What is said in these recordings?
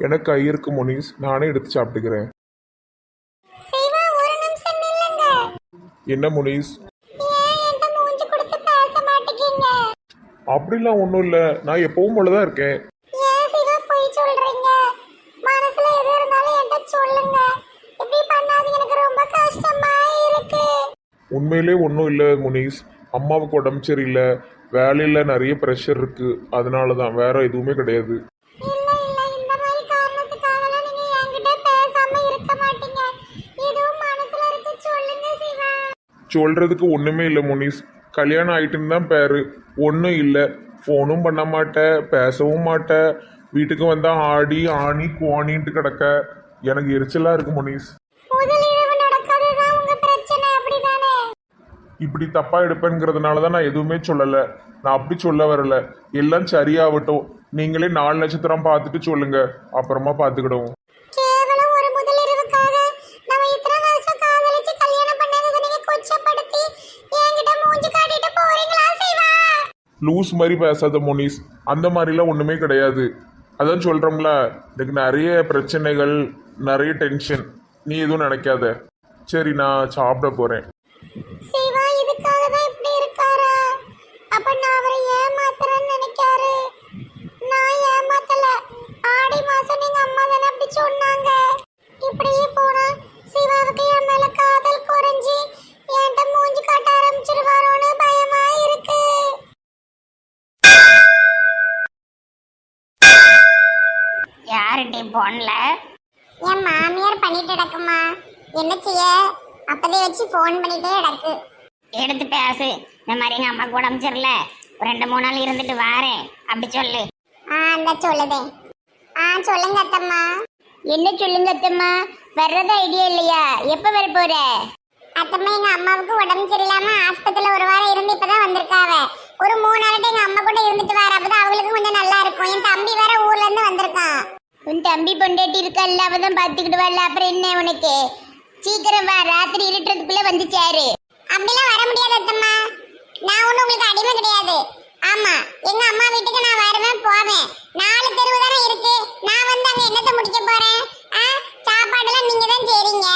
எனக்கு கை இருக்கு முனிஸ். நானே எடுத்து சாப்பிட்டுக்கிறேன். என்ன முனிஸ்? அப்படிலாம் ஒன்றும் இல்லை. நான் எப்பவும் போல தான் இருக்கேன் உண்மையிலே ஒன்றும் இல்லை முனிஸ். அம்மாவுக்கு உடம்பு சரியில்லை. வேலையில் நிறைய ப்ரெஷர் இருக்குது அதனால தான் வேற எதுவுமே கிடையாது இல்ல இல்ல இந்த மாதிரி காரணத்துக்காகலாம் நீங்க என்கிட்ட பேசாம இருக்க மாட்டீங்க எதுவும் மனசுல இருக்கு சொல்லுங்க சிவா சொல்கிறதுக்கு ஒன்றுமே இல்லை முனிஸ். கல்யாணம் ஆயிட்டுன்னு தான் பேரு. ஒன்றும் இல்லை. ஃபோனும் பண்ண மாட்டேன் பேசவும் மாட்டேன் வீட்டுக்கு வந்தால் ஆடி ஆணி கோணின்ட்டு கிடக்க. எனக்கு எரிச்சலாக இருக்கு முனிஸ். இப்படி தப்பாக எடுப்பேங்கிறதுனால தான் நான் எதுவுமே சொல்லலை. நான் அப்படி சொல்ல வரல. எல்லாம் சரியாகட்டும். நீங்களே நாலு நட்சத்திரம் பார்த்துட்டு சொல்லுங்க. அப்புறமா பார்த்துக்கிடுவோம். லூஸ் மாதிரி பேசாத மோனிஸ். அந்த மாதிரிலாம் ஒன்றுமே கிடையாது. அதான் சொல்கிறோம்ல எனக்கு நிறைய பிரச்சனைகள் நிறைய டென்ஷன் நீ எதுவும் நினைக்காத. சரி நான் சாப்பிட போகிறேன் சிவா இதுக்காக தான் இப்படி இருக்காரா? அப்ப நான் அவரை ஏமாத்துறேன்னு நினைக்காரு. நான் ஏமாத்தல. ஆடி மாசம் நீங்க அம்மா தானே அப்படி சொன்னாங்க. இப்படியே போனா சிவாவுக்கு என் மேல போன்ல என் மாமியார் பண்ணிட்டு கிடக்குமா? என்ன செய்ய? அப்பதே வச்சு ஃபோன் பண்ணிட்டே கிடக்கு. எடுத்து பேசு. இந்த மாதிரி எங்க உடம்பு சரியில்ல. ஒரு ரெண்டு மூணு நாள் இருந்துட்டு வாரேன். அப்படி சொல்லு. ஆ அந்த சொல்லுதே. ஆ சொல்லுங்க அத்தம்மா. என்ன சொல்லுங்க அத்தம்மா? வர்றது ஐடியா இல்லையா? எப்ப வர போற? அத்தம்மா எங்க அம்மாவுக்கு உடம்பு சரியில்லாம ஆஸ்பத்திரியில ஒரு வாரம் இருந்து இப்பதான் வந்திருக்காவ. ஒரு மூணு நாள்கிட்ட எங்க அம்மா கூட இருந்துட்டு வர அப்பதான் அவங்களுக்கும் கொஞ்சம் நல்லா இருக்கும். என் தம்பி வேற ஊர்ல இருந்து வந்திருக்கான். உன் தம்பி பொண்டாட்டி இருக்கல்ல அவதான் பார்த்துக்கிட்டு வரல அப்புறம் என்ன உனக்கு? சீக்கிரம் வா ராத்திரி இருட்டுறதுக்குள்ள வந்து சேரு. அப்படிலாம் வர முடியாது அத்தம்மா. நான் ஒன்றும் உங்களுக்கு அடிமை கிடையாது. ஆமா எங்க அம்மா வீட்டுக்கு நான் வருவேன் போவேன். நாலு தெருவு தானே இருக்கு. நான் வந்து அங்க என்னத்தை முடிக்க போறேன்? ஆ? சாப்பாடுலாம் நீங்க தான் செய்றீங்க.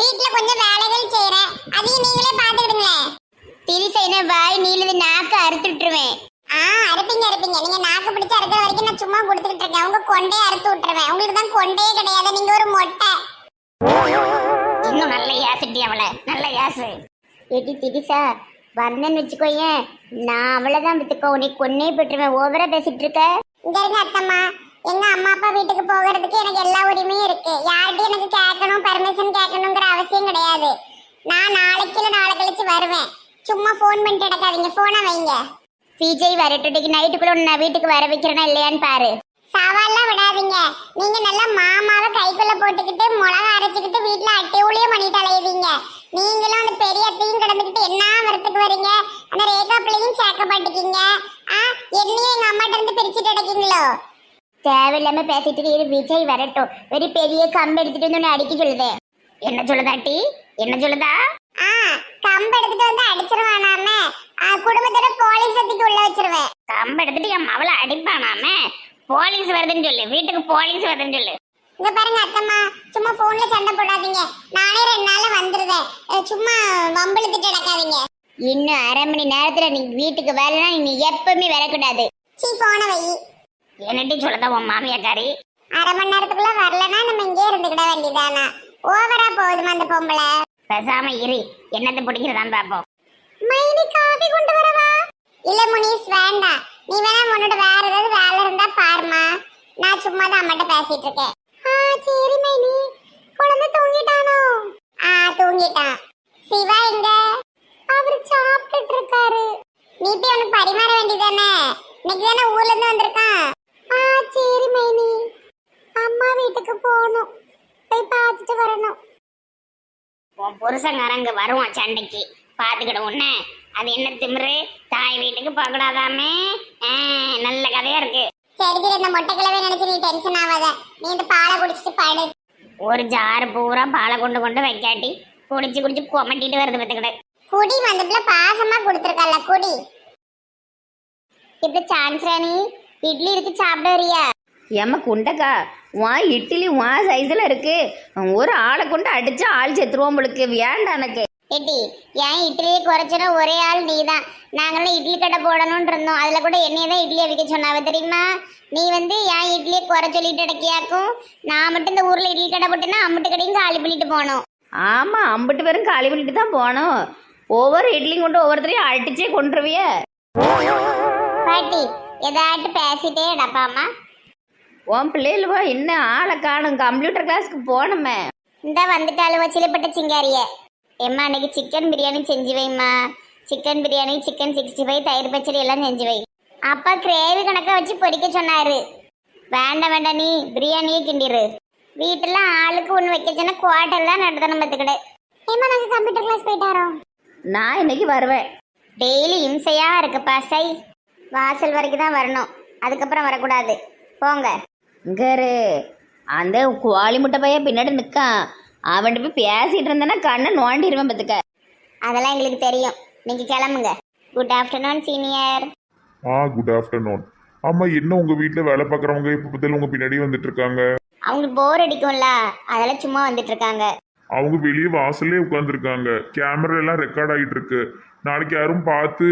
வீட்டுல கொஞ்சம் வேலைகள் செய்றேன். அதையும் நீங்களே பாத்துக்கிடுங்களேன் திரிசைன வாய் நீளது நாக்கு அறுத்து விட்டுருவேன் ஆ அறுப்பீங்க அறுப்பீங்க. நீங்க நாக்கு பிடிச்சு அறுக்கிற வரைக்கும் நான் சும்மா கொடுத்துக்கிட்டு இருக்கேன். உங்க கொண்டே அறுத்து விட்டுருவேன். உங்களுக்கு தான் கொண்டே கிடையாது. நீங்க ஒரு மொட்டை. இன்னும் நல்ல யாசிட்டி அவளை. நல்ல யாசு. ஏட்டி சார் வந்தேன்னு வச்சுக்கோயேன் நான் அவ்வளவுதான் வித்துக்கோ. உனக்கு கொன்னே போட்டுருவேன் ஓவரா பேசிட்டு இருக்க. இங்க இருங்க அத்தம்மா. எங்க அம்மா அப்பா வீட்டுக்கு போகிறதுக்கு எனக்கு எல்லா உரிமையும் இருக்கு. யார்கிட்டயும் எனக்கு கேட்கணும் பர்மிஷன் கேட்கணுங்கிற அவசியம் கிடையாது. நான் நாளைக்கு நாளை கழிச்சு வருவேன். சும்மா ஃபோன் பண்ணிட்டு எடுக்காதீங்க ஃபோனை வைங்க. விஜய் வரட்டுக்கு நைட்டுக்குள்ள உன்னை வீட்டுக்கு வர வைக்கிறேனா இல்லையான்னு பாரு. சவால்லாம் விடாதீங்க. நீங்க நல்லா மாமாவை கைக்குள்ள போட்டுக்கிட்டு மிளகா அரைச்சுக்கிட்டு வீட்டுல அட்டையூலியும் பண்ணிட்டு அலையுவீங்க நீங்களும் அந்த பெரிய அத்தையும் கிடந்துக்கிட்டு என்ன வரத்துக்கு வரீங்க? அந்த ரேகா பிள்ளையும் சேர்க்கப்பட்டுக்கீங்க ஆ என்னையும் எங்க அம்மாட்ட இருந்து பிரிச்சுட்டு அடைக்கீங்களோ தேவையில்லாம பேசிட்டு இரு, விஜய் வரட்டும். ஒரு பெரிய கம்பு எடுத்துட்டு வந்து உன்னை அடிக்க சொல்லுதே. என்ன சொல்லுதாட்டி என்ன சொல்லுதா? ஆ கம்பு எடுத்துட்டு வந்து அடிச்சிருவானாம. குடும்பத்தோட போலீஸ் சத்திக்கு உள்ள வச்சிருவேன். கம்பு எடுத்துட்டு என் மவளை அடிப்பானாமே? போலீஸ் வருதுன்னு சொல்லு. வீட்டுக்கு போலீஸ் வருதுன்னு சொல்லு. இங்க பாருங்க அத்தம்மா. சும்மா போன்ல சண்டை போடாதீங்க. நானே ரெண்டு நாள்ல வந்துருவேன். சும்மா வம்பிழுத்துட்டு நடக்காதீங்க இன்னும் அரை மணி நேரத்துல நீ வீட்டுக்கு வரலன்னா நீ எப்பவுமே வரக்கூடாது. சீ போன வை. என்னட்டி சொல்லுதா உன் மாமியாக்காரி அரை மணி நேரத்துக்குள்ள வரலன்னா நம்ம இங்கே இருந்துக்கிட வேண்டியதானா ஓவரா போகுதுமா அந்த பொம்பளை. பேசாம இரு. என்னத்தை பிடிக்கிறதான் பாப்போம். மைனி காபி கொண்டு வரவா? இல்ல முனிஸ் வேண்டாம். நீ வேணா உன்னோட வேற ஏதாவது வேலை இருந்தா பாருமா நான் சும்மா தான் அம்மாட்ட பேசிட்டு இருக்கேன். ஆ சரி மைனி குழந்தை தூங்கிட்டானோ ஆ தூங்கிட்டான் சிவா எங்க அவர் சாப்பிட்டுட்டு இருக்காரு நீ போய் அவனுக்கு பரிமாற வேண்டியதானே இன்னைக்கு தானே ஊர்ல இருந்து வந்திருக்கான் ஆ சரி மைனி அம்மா வீட்டுக்கு போகணும் போய் பார்த்துட்டு வரணும் உன் வருவான் சண்டைக்கு. பாத்துக்கிட உன்ன. அது என்ன திமிரு? தாய் வீட்டுக்கு போகக்கூடாதாமே? நல்ல கதையா இருக்கு. சரி சரி இந்த மொட்டை கிழவை நினைச்சு நீ டென்ஷன் ஆகாத. நீ இந்த பாலை குடிச்சிட்டு படு. ஒரு ஜாறு பூரா பாலை கொண்டு கொண்டு வைக்காட்டி குடிச்சு குடிச்சு கொமட்டிட்டு வருது பத்துக்கிட குடி மந்தப்புல பாசமா கொடுத்துருக்கல குடி. இப்ப சான்ஸ் ராணி இட்லி இருக்கு சாப்பிட வரியா? ஏம்மா குண்டக்கா உன் இட்லி உன் சைஸில் இருக்கு. ஒரு ஆளை கொண்டு அடிச்சா ஆள் செத்துருவோம் உங்களுக்கு வேண்டாம் எனக்கு. ஏட்டி ஏன் இட்லியை குறைச்சினா ஒரே ஆள் நீ தான் நாங்களும் இட்லி கடை போடணும்னு இருந்தோம். அதுல கூட என்னைய தான் இட்லியை விற்க சொன்னாவ தெரியுமா? நீ வந்து ஏன் இட்லியை குறை சொல்லிட்டு இடக்கியாக்கும் நான் மட்டும் இந்த ஊர்ல இட்லி கடை போட்டேன்னா அம்மட்டு கடையும் காலி பண்ணிட்டு போனோம். ஆமாம் அம்பிட்டு பேரும் காலி பண்ணிட்டு தான் போனோம். ஒவ்வொரு இட்லியும் கொண்டு ஒவ்வொருத்தரையும் அடிச்சே கொண்டுருவிய பாட்டி ஏதாட்டு பேசிட்டே இடப்பாமா உன் பிள்ளைகளுவோ இன்னும் ஆளை காணும்? கம்ப்யூட்டர் கிளாஸ்க்கு போகணுமே இந்த வந்துட்டாலும் வச்சிலப்பட்ட சிங்காரிய. எம்மா அன்னைக்கு சிக்கன் பிரியாணி செஞ்சு வைம்மா. Chicken biryani chicken sixty five தயிர் பச்சடி எல்லாம் செஞ்சு வை. அப்பா கிரேவி கணக்கா வச்சு பொரிக்க சொன்னாரு. வேண்டாம் வேண்டாம் நீ பிரியாணியே கிண்டிரு. வீட்டுல ஆளுக்கு ஒன்று வைக்க சொன்னா குவார்டர் தான் நடத்தணும் பார்த்துக்கிடு. ஏமா நாங்கள் கம்ப்யூட்டர் கிளாஸ் போயிட்டாரோ நான் இன்னைக்கு வருவேன். டெய்லி இம்சையா இருக்குப்பா சை. வாசல் வரைக்கும் தான் வரணும். அதுக்கப்புறம் வரக்கூடாது. போங்க. இங்கரு அந்த குவாலி முட்டை பையன் பின்னாடி நிற்கான் அவன்கிட்ட போய் பேசிட்டு இருந்தேன்னா கண்ணை நோண்டிடுவேன் பார்த்துக்க. அதெல்லாம் எங்களுக்கு தெரியும். நீங்க கிளம்புங்க. குட் ஆஃப்டர்நூன் சீனியர் ஆ குட் ஆஃப்டர்நூன் ஆமா என்ன உங்க வீட்ல வேலை பார்க்குறவங்க இப்ப பத்தில உங்க பின்னாடி வந்துட்டு இருக்காங்க அவங்களுக்கு போர் அடிக்கும்ல. அதெல்லாம் சும்மா வந்துட்டு இருக்காங்க அவங்க வெளியே வாசல்லே உட்காந்துருக்காங்க கேமரா எல்லாம் ரெக்கார்ட் ஆகிட்டு இருக்கு நாளைக்கு யாரும் பார்த்து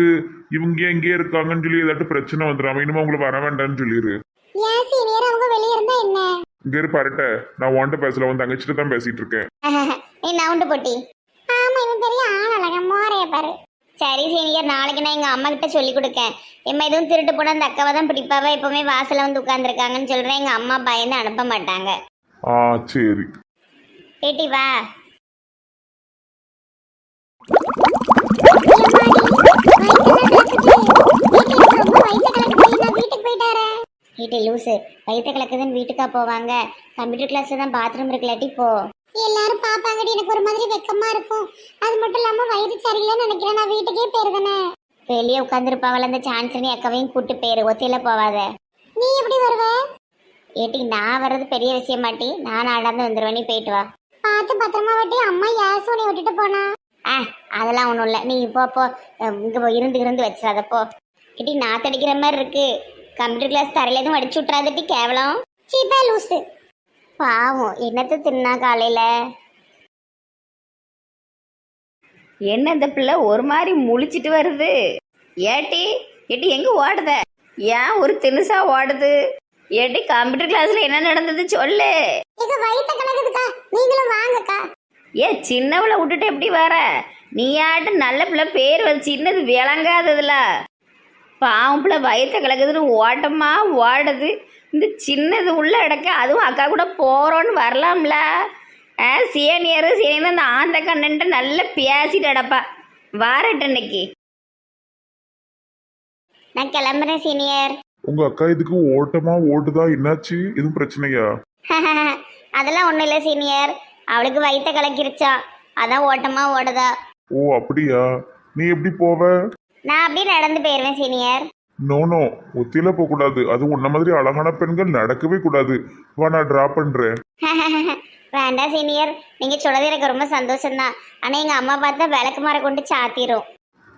இவங்க எங்கே இருக்காங்கன்னு சொல்லி ஏதாட்டும் பிரச்சனை வந்துடாம. இனிமே அவங்கள வர வேண்டாம்னு சொல்லிடு ஏன் சீனியர் அவங்க வெளியே இருந்தா என்ன? இங்க இரு பரட்ட நான் உன்கிட்ட பேசல உன் தங்கச்சிட்ட தான் பேசிட்டு இருக்கேன். நீ நவுண்டு போட்டி. ஆமா இவன் பெரிய ஆள் அழகா மோரைய பாரு. சரி சீனியர் நாளைக்கு நான் எங்க அம்மா கிட்ட சொல்லி கொடுக்கேன். எம்மா எதுவும் திருட்டு போனா அந்த அக்காவை தான் பிடிப்பாவ? எப்பவுமே வாசல்ல வந்து உட்காந்துருக்காங்கன்னு சொல்றேன். எங்க அம்மா பயந்து அனுப்ப மாட்டாங்க. ஆ சரி. ஏட்டி வா. வீட்டு லூசு வயிற்ற கலக்குதுன்னு வீட்டுக்கா போவாங்க. கம்ப்யூட்டர் கிளாஸ்ல தான் பாத்ரூம் இருக்கலாட்டி போ. எல்லாரும் பாப்பாங்கடி எனக்கு ஒரு மாதிரி வெக்கமா இருக்கும். அது மட்டும் இல்லாம வயிறு சரியில்லைன்னு நினைக்கிறேன். நான் வீட்டுக்கே போயிருந்தேனே வெளியே உட்காந்துருப்பாவல அந்த சான்சனி அக்காவையும் கூட்டு போயிரு. ஒத்தையில போவாத. நீ எப்படி வருவ? ஏட்டி நான் வர்றது பெரிய விஷயம் மாட்டி நான் நடந்து வந்துடுவேன் நீ போயிட்டு வா. பார்த்து பத்திரமா வட்டி அம்மா யாசு உன்னை விட்டுட்டு போனா? ஆ அதெல்லாம் ஒன்றும் இல்லை. நீ போ போ. இங்க இருந்து இருந்து வச்சிடாத. போ. கிட்டி நாத்தடிக்கிற மாதிரி இருக்கு. கம்ப்யூட்டர் கிளாஸ் தரையில எதுவும் அடிச்சு விட்றாதட்டி கேவலம். சீப்பா லூசு. பாவம் என்னத்தை தின்னா காலையில? என்ன இந்த பிள்ளை ஒரு மாதிரி முழிச்சிட்டு வருது? ஏட்டி ஏட்டி எங்க ஓடுத? ஏன் ஒரு தினுசா ஓடுது? ஏட்டி கம்ப்யூட்டர் கிளாஸ்ல என்ன நடந்தது சொல்லு. எங்க வயிற்ற கணக்குதுக்கா நீங்களும் வாங்கக்கா. ஏ சின்னவளை விட்டுட்டு எப்படி வர? நீயாட்டு நல்ல பிள்ளை பேர் வச்சு சின்னது விளங்காததுல. பாவம் பிள்ளை வயிற்ற கலக்குதுன்னு ஓட்டமா ஓடுது. இந்த சின்னது உள்ள இடக்க அதுவும் அக்கா கூட போகிறோன்னு வரலாம்ல. ஆ சீனியரு சீனியர் அந்த ஆந்த கண்ணன்ட்டு நல்லா பேசிட்டு அடப்பா வாரட்டு இன்னைக்கு நான் கிளம்புறேன் சீனியர். உங்க அக்கா இதுக்கு ஓட்டமா ஓடுதா? என்னாச்சு? எதுவும் பிரச்சனையா? அதெல்லாம் ஒண்ணும் இல்லை சீனியர். அவளுக்கு வயிற்ற கலக்கிருச்சா. அதான் ஓட்டமா ஓடுதா. ஓ அப்படியா? நீ எப்படி போவ? நான் அப்படியே நடந்து போயிருவேன் சீனியர் நோ நோ ஒத்தியில போக கூடாது அது உன்ன மாதிரி அழகான பெண்கள் நடக்கவே கூடாது. வா நான் டிராப் பண்றேன். வேண்டாம் சீனியர் நீங்க சொல்றது எனக்கு ரொம்ப சந்தோஷம்தான். ஆனா எங்க அம்மா பார்த்தா விளக்கு மாற கொண்டு சாத்திரும்.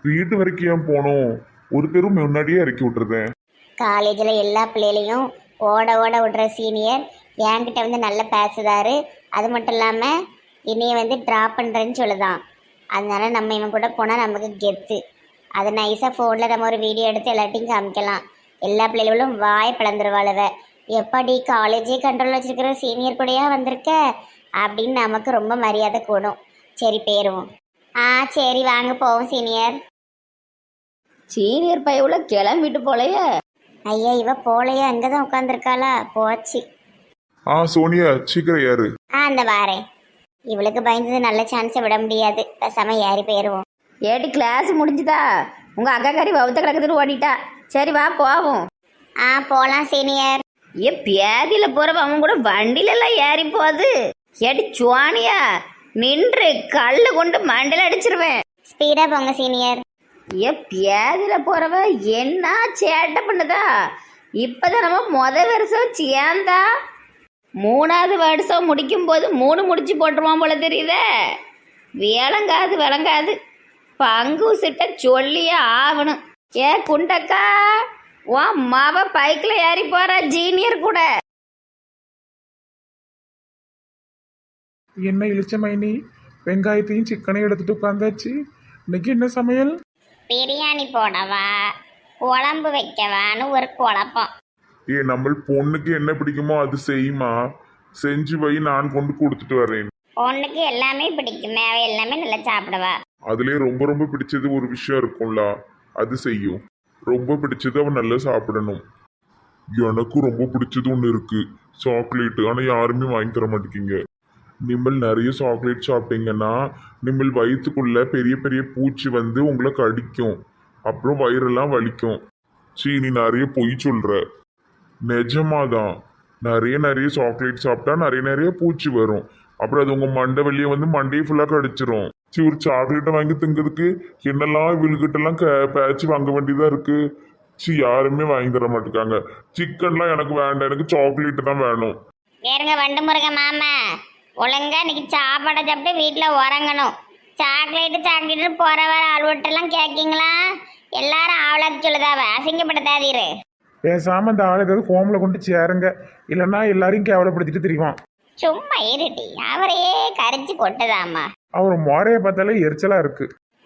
வீட்டு வரைக்கும் ஏன் போனோம்? ஒரு தெரு முன்னாடியே இறக்கி விட்டுருந்தேன் காலேஜில் எல்லா பிள்ளைகளையும் ஓட ஓட விடுற சீனியர் என்கிட்ட வந்து நல்லா பேசுதாரு அது மட்டும் இல்லாமல் என்னைய வந்து ட்ராப் பண்ணுறேன்னு சொல்லுதான். அதனால நம்ம இவன் கூட போனால் நமக்கு கெத்து. அதை நைஸாக ஃபோனில் நம்ம ஒரு வீடியோ எடுத்து எல்லாத்தையும் காமிக்கலாம். எல்லா பிள்ளைகளும் வாய் பிளந்துருவாளுவ எப்படி காலேஜே கண்ட்ரோல் வச்சிருக்கிற சீனியர் கூடயா வந்திருக்க? அப்படின்னு நமக்கு ரொம்ப மரியாதை கூடும். சரி பேருவோம். ஆ சரி வாங்க போவோம் சீனியர் சீனியர் பையவுல கிளம்பிட்டு போலையே. ஐயா இவ போலையா அங்கே தான் உட்காந்துருக்காளா போச்சு. ஆ சோனியா சீக்கிரம் யாரு ஆ அந்த வாரேன் இவளுக்கு பயந்தது நல்ல சான்ஸை விட முடியாது. பேசாம ஏறி போயிடுவோம் ஏட்டி கிளாஸ் முடிஞ்சுதா? உங்க அக்கா கறி வவுத்த கிடக்குதுன்னு ஓடிட்டா. சரி வா போவோம். ஆ போலாம் சீனியர். ஏ பேதியில போறவ அவன் கூட வண்டியில எல்லாம் ஏறி போகுது ஏடி சுவானியா நின்று கல்ல கொண்டு மண்டையில அடிச்சிருவேன். ஸ்பீடா போங்க சீனியர். ஏ பேதியில போறவ என்ன சேட்டை பண்ணுதா? இப்பதான் நம்ம முத வருஷம் சேர்ந்தா. மூணாவது வருஷம் முடிக்கும் போது மூணு முடிச்சு போட்டுருவான் போல தெரியுதே. விளங்காது விளங்காது. பங்கு சிட்ட சொல்லியே ஆகணும். ஏ குண்டக்கா உன் மவ பைக்கில் ஏறி போற ஜீனியர் கூட. என்ன இழிச்ச மைனி வெங்காயத்தையும் சிக்கனையும் எடுத்துட்டு உட்காந்தாச்சு. இன்னைக்கு என்ன சமையல்? பிரியாணி போடவா குழம்பு வைக்கவான்னு ஒரு குழப்பம். ஏ நம்ம பொண்ணுக்கு என்ன பிடிக்குமோ அது செய்யுமா? செஞ்சு வை நான் கொண்டு கொடுத்துட்டு வரேன். பொண்ணுக்கு எல்லாமே பிடிக்குமே அவ எல்லாமே நல்லா சாப்பிடுவா. அதுலேயே ரொம்ப ரொம்ப பிடிச்சது ஒரு விஷயம் இருக்கும்ல அது செய்யும். ரொம்ப பிடிச்சது அவன் நல்லா சாப்பிடணும். எனக்கும் ரொம்ப பிடிச்சது ஒன்று இருக்கு சாக்லேட் ஆனால் யாருமே வாங்கி தர மாட்டேங்கிங்க நிம்மல் நிறைய சாக்லேட் சாப்பிட்டீங்கன்னா நிம்மல் வயிற்றுக்குள்ள பெரிய பெரிய பூச்சி வந்து உங்களை கடிக்கும். அப்புறம் வயிறெல்லாம் வலிக்கும். சீ நீ நிறைய பொய் சொல்ற. நிஜமாதான். நிறைய நிறைய சாக்லேட் சாப்பிட்டா நிறைய நிறைய பூச்சி வரும். அப்புறம் அது உங்கள் மண்டை வெளியே வந்து மண்டையை ஃபுல்லாக கடிச்சிரும். சி ஒரு சாக்லேட்டை வாங்கி திங்கிறதுக்கு என்னெல்லாம் இவளுக்கிட்டலாம் க பேச்சு வாங்க வேண்டியதா இருக்கு? சி யாருமே வாங்கி தர மாட்டேங்காங்க. சிக்கன்லாம் எனக்கு வேண்டாம். எனக்கு சாக்லேட் தான் வேணும். ஏறுங்க வண்டு முருக மாமா. ஒழுங்கா இன்னைக்கு சாப்பாடை சாப்பிட்டு வீட்டில் உறங்கணும். சாக்லேட்டு சாக்லேட்டு போற வர ஆள்வட்டெல்லாம் கேட்கீங்களா எல்லாரும் ஆவலாக்கு சொல்லுதாவ. அசிங்கப்படுத்தாதீரு. பேசாம இந்த ஆள் ஏதாவது ஹோம்ல கொண்டு சேருங்க. இல்லைன்னா எல்லாரையும் கேவலப்படுத்திட்டு தெரியுவான் சும்மா இருட்டி அவரையே கரிச்சு கொட்டுதாம்மா. அவர் மோரையை பார்த்தாலே எரிச்சலா இருக்கு.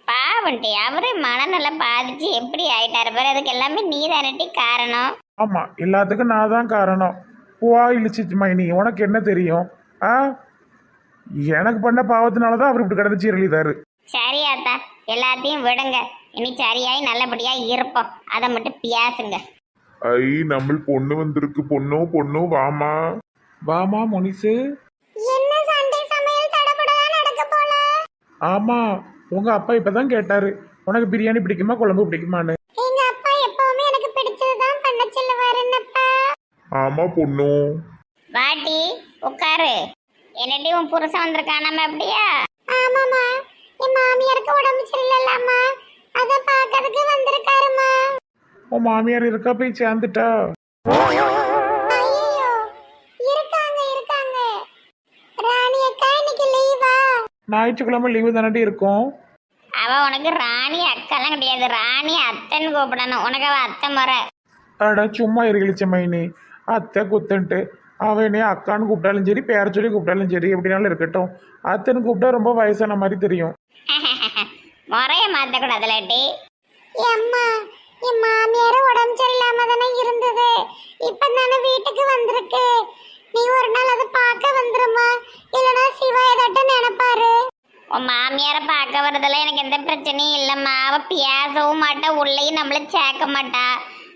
பாவண்டி அவரே மனநல பாதிச்சு எப்படி ஆயிட்டாரு? பாரு அதுக்கு எல்லாமே நீ தானட்டி காரணம்? ஆமா எல்லாத்துக்கும் நான் தான் காரணம். பூவா இழிச்சு மைனி உனக்கு என்ன தெரியும்? ஆ? எனக்கு பண்ண பாவத்தினால தான் அவர் இப்படி கிடந்து சீரழிதாரு சரியாத்தா எல்லாத்தையும் விடுங்க. இனி சரியாய் நல்லபடியா இருப்போம். அதை மட்டும் பேசுங்க ஐ நம்ம பொண்ணு வந்திருக்கு. பொண்ணு பொண்ணு வாமா. வாமா முனிசு என்ன சண்டை சமையல் தடபடா நடக்க போல ஆமா உங்க அப்பா இப்பதான் கேட்டாரு உனக்கு பிரியாணி பிடிக்குமா குழம்பு பிடிக்குமான்னு? எங்க அப்பா எப்பவுமே எனக்கு பிடிச்சதுதான் பண்ண சொல்லுவாரு என்னப்பா ஆமா பொண்ணு. வாட்டி உட்காரு என்னடி உன் புருஷன் வந்திருக்கானாம அப்படியா? ஆமாமா என் மாமியாருக்கு உடம்பு சரியில்லம்மா அத பாக்கிறதுக்கு வந்திருக்காருமா உன் மாமியார் இருக்கா போய் சேர்ந்துட்டா? ஞாயிற்றுக்கிழமை லீவு தானடி இருக்கும்? அவ உனக்கு ராணி அக்காலாம் கிடையாது. ராணி அத்தைன்னு கூப்பிடணும். உனக்கு அவ அத்தை முறை. அட சும்மா இருகிழிச்ச மைனி. அத்தை குத்தன்ட்டு. அவன் என்னைய அக்கான்னு கூப்பிட்டாலும் சரி பேர சொல்லி கூப்பிட்டாலும் சரி எப்படினாலும் இருக்கட்டும். அத்தைன்னு கூப்பிட்டா ரொம்ப வயசான மாதிரி தெரியும். முறைய மாத்தக்கூடாதுலட்டி அம்மா என் மாமியார் உடம்பு சரியில்லாம தானே இருந்தது. இப்ப தானே வீட்டுக்கு வந்திருக்கு. நீ ஒரு நாள் அதை பார்க்க வந்துருமா இல்லனா சிவா ஏதாட்ட நினைப்பாரு. உன் மாமியாரை பார்க்க வரதுல எனக்கு எந்த பிரச்சனையும் இல்லைம்மா. அவ பேசவும் மாட்டா உள்ளேயும் நம்மள சேர்க்க மாட்டா.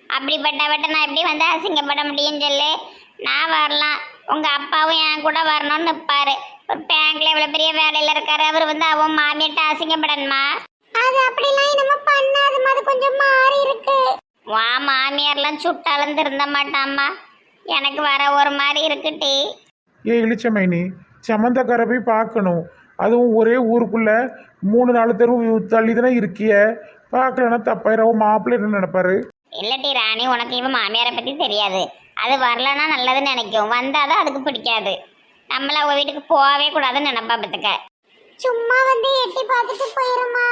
அப்படிப்பட்டவட்ட நான் எப்படி வந்து அசிங்கப்பட முடியும்னு சொல்லு? நான் வரலாம். உங்க அப்பாவும் என் கூட வரணும்னு நிற்பாரு ஒரு பேங்க்ல இவ்வளவு பெரிய வேலையில இருக்காரு. அவர் வந்து அவன் மாமியார்ட்ட அசிங்கப்படணுமா? அது அப்படிலாம் நம்ம பண்ணாதுமா அது கொஞ்சம் மாறி இருக்கு. வா மாமியார்லாம் சுட்டாலந்து இருந்த மாட்டாம்மா. எனக்கு வர ஒரு மாதிரி இருக்குட்டி. ஏ இழிச்ச மைனி சம்மந்தக்கார போய் பார்க்கணும். அதுவும் ஒரே ஊருக்குள்ள மூணு நாலு தெரு தள்ளி தானே இருக்கிய. பார்க்கலன்னா தப்பாயிரம். மாப்பிள்ளை என்ன நினைப்பாரு? இல்லட்டி ராணி உனக்கு இவன் மாமியாரை பத்தி தெரியாது. அது வரலன்னா நல்லதுன்னு நினைக்கும். வந்தாதான் அதுக்கு பிடிக்காது. நம்மள அவ வீட்டுக்கு போகவே கூடாதுன்னு நினைப்பா பத்துக்க சும்மா வந்து எட்டி பார்த்துட்டு போயிருமா?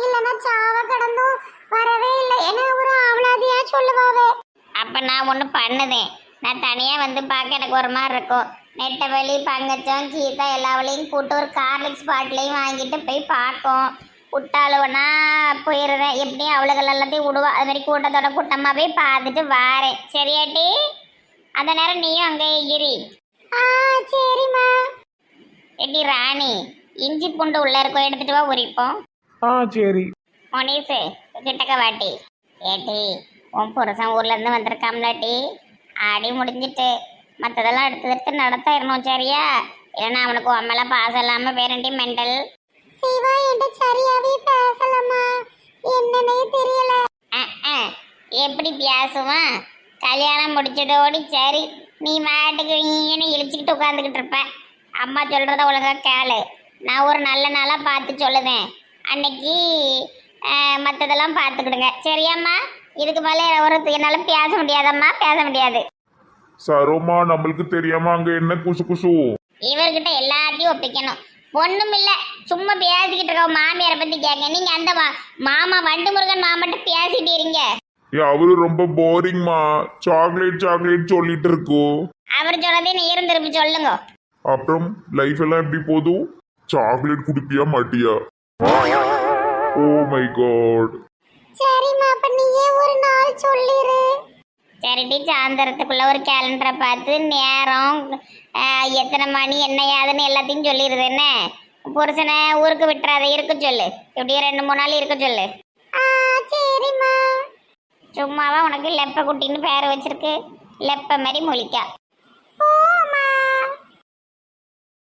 இல்லைன்னா சாவ கடந்தும் வரவே இல்லை. என்ன ஒரு ஆவலாதியா சொல்லுவாவே? அப்ப நான் ஒண்ணு பண்ணுதேன். நான் தனியா வந்து பார்க்க எனக்கு ஒரு மாதிரி இருக்கும். நெட்டவெளி பங்கச்சம் கீதா எல்லாவளையும் கூட்டு ஒரு கார்லிக்ஸ் பாட்டிலையும் வாங்கிட்டு போய் பார்க்கும். விட்டாளுவனா போயிடுறேன் எப்படியும் அவளுகள் எல்லாத்தையும் விடுவா. அது மாதிரி கூட்டத்தோட கூட்டமாக போய் பார்த்துட்டு வாரேன். சரியாட்டி அந்த நேரம் நீயும் அங்கே இரு. ஆ சரிம்மா. எட்டி ராணி இஞ்சி பூண்டு உள்ள இருக்கும் எடுத்துட்டு வா உரிப்போம் ஆ சரி. மொனீஸு கிட்டக்க வாட்டி. ஏட்டி உன் புருஷன் ஊர்ல இருந்து வந்திருக்காம்லாட்டி ஆடி முடிஞ்சிட்டு. மற்றதெல்லாம் எடுத்து எடுத்து நடத்தாயிரணும் சரியா? இல்லைன்னா அவனுக்கு மேல பாசம் இல்லாம வேறண்டி மெண்டல் சிவா என்கிட்ட சரியாவே பேசலம்மா. என்னன்னே தெரியல. எப்படி பேசுவான்? கல்யாணம் முடிச்சிட்டோடி சரி. நீ மாட்டுக்கு நீன்னு இழிச்சுக்கிட்டு உட்காந்துக்கிட்டு இருப்ப. அம்மா சொல்றத ஒழுங்கா கேளு. நான் ஒரு நல்ல நாளா பார்த்து சொல்லுவேன் அன்னைக்கு மற்றதெல்லாம் பார்த்துக்கிடுங்க. சரியாம்மா? இதுக்கு மேலே ஒரு என்னால் பேச முடியாதம்மா பேச முடியாது. சரோமா நம்மளுக்கு தெரியாம அங்க என்ன குசு குசு? இவர்கிட்ட எல்லாத்தையும் ஒப்பிக்கணும். ஒண்ணும் இல்ல சும்மா பேசிக்கிட்டு இருக்க மாமியாரை பத்தி கேட்க நீங்க அந்த மா- மாமா வண்டு முருகன் மாமாட்ட பேசிட்டு இருங்க. ஏ அவரு ரொம்ப போரிங்மா சாக்லேட் சாக்லேட் சொல்லிட்டு இருக்கோ. அவர் சொன்னதே நீ இருந்திருப்பு சொல்லுங்க. அப்புறம் லைஃப் எல்லாம் எப்படி போதும் சாக்லேட் குடுப்பியா மாட்டியா? ஓ மை காட் சொல்லிடு நாள் சரிடி சாயந்தரத்துக்குள்ள ஒரு கேலண்டரை பார்த்து நேரம் எத்தனை மணி என்ன ஏதுன்னு எல்லாத்தையும் சொல்லிடுது என்ன? புருஷனை ஊருக்கு விட்டுறாத இருக்க சொல்லு. எப்படியும் ரெண்டு மூணு நாள் இருக்க சொல்லு. சரிம்மா. சும்மாவா உனக்கு லெப்ப குட்டின்னு பேர் வச்சிருக்கு. லெப்ப மாதிரி முழிக்கா.